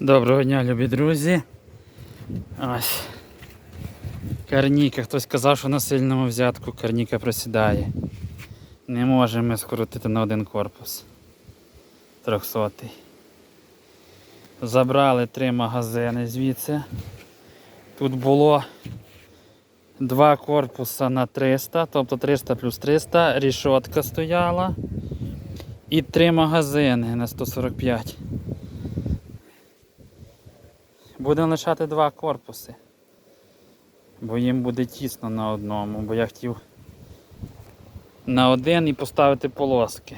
Доброго дня, любі друзі. Ось. Карніка. Хтось сказав, що на сильному взятку карніка просідає. Не можемо ми скоротити на один корпус. Трьохсотий. Забрали три магазини звідси. Тут було два корпуса на 300, тобто 300 плюс 300, рішотка стояла. І три магазини на 145. Будемо лишати два корпуси. Бо їм буде тісно на одному, бо я хотів на один і поставити полоски.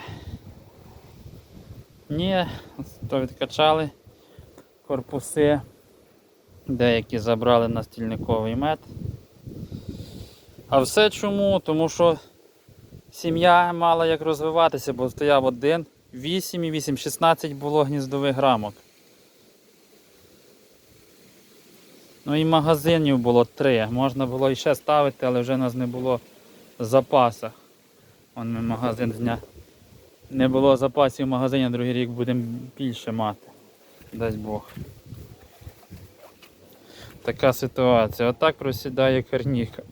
Ні, то відкачали корпуси. Деякі забрали на стільниковий мед. А все чому? Тому що сім'я мала як розвиватися, бо стояв один, 8 і 8, 16 було гніздових рамок. Ну і магазинів було три. Можна було ще ставити, але вже у нас не було в запасах. Вон ми магазин зня. Не було запасів в магазині, другий рік будемо більше мати. Дасть Бог. Така ситуація. Отак просідає карніка.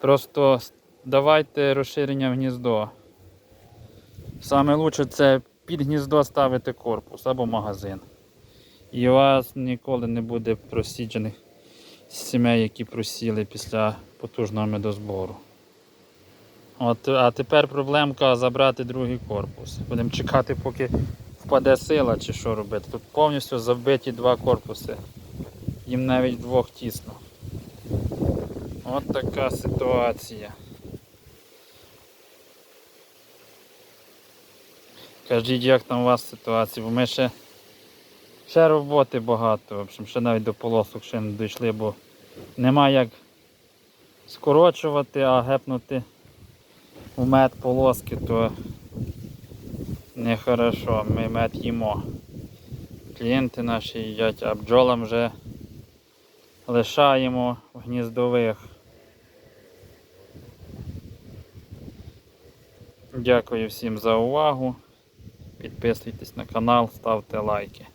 Просто давайте розширення в гніздо. Саме лучше це під гніздо ставити корпус або магазин. І у вас ніколи не буде просіджених сімей, які просіли після потужного медозбору. От, а тепер проблемка забрати другий корпус. Будемо чекати, поки впаде сила чи що робити. Тут повністю забиті два корпуси. Їм навіть двох тісно. От така ситуація. Кажіть, як там у вас ситуація, бо ми ще Ще роботи багато, в общем, ще навіть до полосок ще не дійшли, бо нема як скорочувати, а гепнути у мед полоски, то нехорошо. Ми мед їмо. Клієнти наші їдять, а бджолам вже лишаємо в гніздових. Дякую всім за увагу. Підписуйтесь на канал, ставте лайки.